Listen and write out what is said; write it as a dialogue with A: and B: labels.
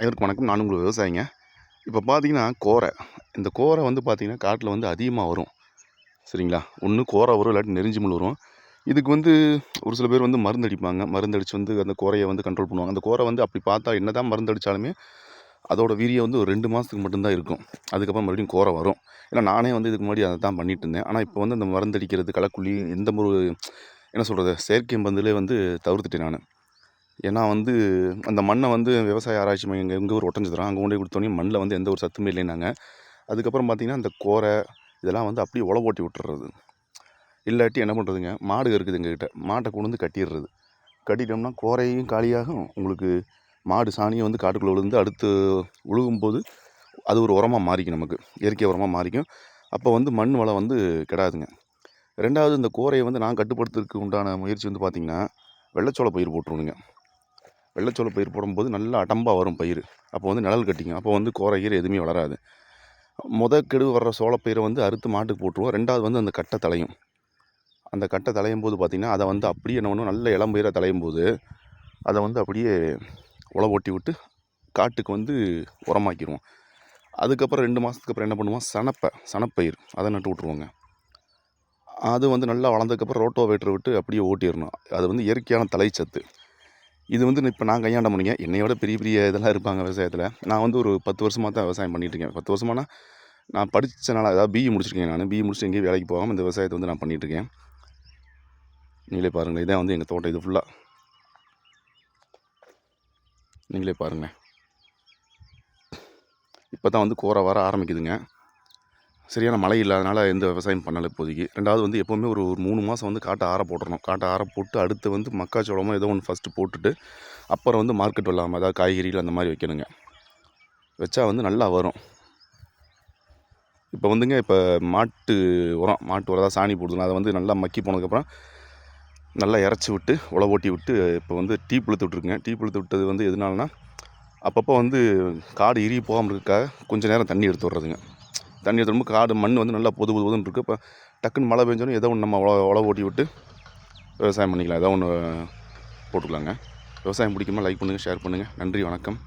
A: அனைவருக்கும் வணக்கம். நான் உங்கள் விவசாயிங்க. இப்போ பார்த்தீங்கன்னா கோரை. இந்த கோரை வந்து பார்த்திங்கன்னா காட்டில் வந்து அதிகமாக வரும். சரிங்களா? ஒன்று கோரை வரும் இல்லாட்டி நெறிஞ்சி முள் வரும். இதுக்கு வந்து ஒரு சில பேர் வந்து மருந்து அடிப்பாங்க. மருந்து அடித்து வந்து அந்த கோரையை வந்து கண்ட்ரோல் பண்ணுவாங்க. அந்த கோரை வந்து அப்படி பார்த்தா என்ன தான் மருந்து அடித்தாலுமே அதோட வீரியம் வந்து ஒரு ரெண்டு மாதத்துக்கு மட்டும்தான் இருக்கும். அதுக்கப்புறம் மறுபடியும் கோரை வரும். ஏன்னா நானே வந்து இதுக்கு முன்னாடி அதை தான் பண்ணிகிட்டு இருந்தேன். ஆனால் இப்போ வந்து அந்த மருந்து அடிக்கிறது களக்குள்ளி எந்த ஒரு என்ன சொல்கிறது செயற்கை மருந்துலே வந்து தவிர்த்துட்டேன் நான். ஏன்னா வந்து அந்த மண்ணை வந்து விவசாய ஆராய்ச்சி மையம் எங்கள் எங்கள் ஊர் ஒட்டஞ்சதுரம் அங்கே கொண்டு கொடுத்தோன்னே மண்ணில் வந்து எந்த ஒரு சத்துமே இல்லைன்னாங்க. அதுக்கப்புறம் பார்த்திங்கன்னா அந்த கோரை இதெல்லாம் வந்து அப்படியே உழவு ஓட்டி விட்டுறது. இல்லாட்டி என்ன பண்ணுறதுங்க மாடு இருக்குது எங்ககிட்ட. மாட்டை கொண்டு வந்து கட்டிடுறது. கட்டிட்டோம்னா கோரையும் காலியாகும். உங்களுக்கு மாடு சாணியை வந்து காட்டுக்குள்ளே விழுந்து அடுத்து உழுகும்போது அது ஒரு உரமாக மாறிக்கும் நமக்கு. இயற்கை உரமாக மாறிக்கும். அப்போ வந்து மண் வளம் வந்து கெடாதுங்க. ரெண்டாவது இந்த கோரையை வந்து நான் கட்டுப்படுத்துறதுக்கு உண்டான முயற்சி வந்து பார்த்திங்கன்னா வெள்ளச்சோள பயிர் போட்டுருணுங்க. வெள்ளச்சோள பயிர் போடும்போது நல்லா அடம்பாக வரும் பயிர் அப்போ வந்து நிழல் கட்டிங்க. அப்போ வந்து கோரை கீரை எதுவுமே வளராது. முத கெடு வர்ற சோளப்பயிரை வந்து அறுத்து மாட்டுக்கு போட்டுருவோம். ரெண்டாவது வந்து அந்த கட்டை தலையும். அந்த கட்டை தலையும் போது பார்த்திங்கன்னா அதை வந்து அப்படியே என்ன பண்ணுவோம்? நல்ல இளம்பயிராக தலையும் போது அதை வந்து அப்படியே உழ ஓட்டி விட்டு காட்டுக்கு வந்து உரமாக்கிடுவோம். அதுக்கப்புறம் ரெண்டு மாதத்துக்கு அப்புறம் என்ன பண்ணுவோம்? சனப்பை சனப்பயிர் அதை நட்டு விட்ருவோங்க அது வந்து நல்லா வளர்ந்ததுக்கப்புறம் ரோட்டோவேட்டர் விட்டு அப்படியே ஓட்டிடணும். அது வந்து இயற்கையான தலைச்சத்து. இது வந்து இப்போ நான் கையாண்ட முடியுங்க என்னையோட பெரிய பெரிய இதெல்லாம் இருப்பாங்க விவசாயத்தில். நான் வந்து ஒரு பத்து வருஷமாக தான் விவசாயம் பண்ணிகிட்ருக்கேன் பத்து வருஷமானா நான் படித்தனால அதாவது பிஇ முடிச்சிருக்கேன் நான். பிஇ முடிச்சுட்டு எங்கேயும் வேலைக்கு போகாமல் இந்த விவசாயத்தை வந்து நான் பண்ணிட்டு இருக்கேன். நீங்களே பாருங்கள் இதான் வந்து எங்கள் தோட்டம். இது ஃபுல்லாக நீங்களே பாருங்கள் இப்போ தான் வந்து கோரை வர ஆரம்பிக்குதுங்க. சரியான மழை இல்லாதனால எந்த விவசாயம் பண்ணலை இப்போதைக்கு. ரெண்டாவது வந்து எப்போவுமே ஒரு ஒரு மூணு மாதம் வந்து காட்டை ஆற போட்டுறணும். காட்டை ஆற போட்டு அடுத்து வந்து மக்காச்சோளமோ ஏதோ ஒன்று ஃபஸ்ட்டு போட்டுட்டு அப்புறம் வந்து மார்க்கெட் வெள்ளாமல் அதாவது காய்கறிகள் அந்த மாதிரி வைக்கணுங்க. வச்சா வந்து நல்லா வரும். இப்போ வந்துங்க இப்போ மாட்டு உரம் மாட்டு உரம் தான் சாணி போடுதுன்னா அதை வந்து நல்லா மக்கி போனதுக்கப்புறம் நல்லா இறச்சி விட்டு உழவு ஓட்டி விட்டு இப்போ வந்து டீ புழுத்து விட்ருக்குங்க டீ புழுத்து விட்டது வந்து எதனாலனா அப்பப்போ வந்து காடு இறுகி போகாமல் இருக்கக்காக கொஞ்சம் நேரம் தண்ணி எடுத்து விட்றதுங்க. தண்ணி எடுத்து காடு மண் வந்து நல்லா பொது பொதுன்னு இருக்குது இப்போ டக்குன்னு மழை பெஞ்சாலும் ஏதோ ஒன்று நம்ம உழ உழவு ஓட்டி விட்டு விவசாயம் பண்ணிக்கலாம். ஏதோ ஒன்று போட்டுக்கலாங்க. விவசாயம் பிடிக்குமா லைக் பண்ணுங்கள் ஷேர் பண்ணுங்கள் நன்றி வணக்கம்.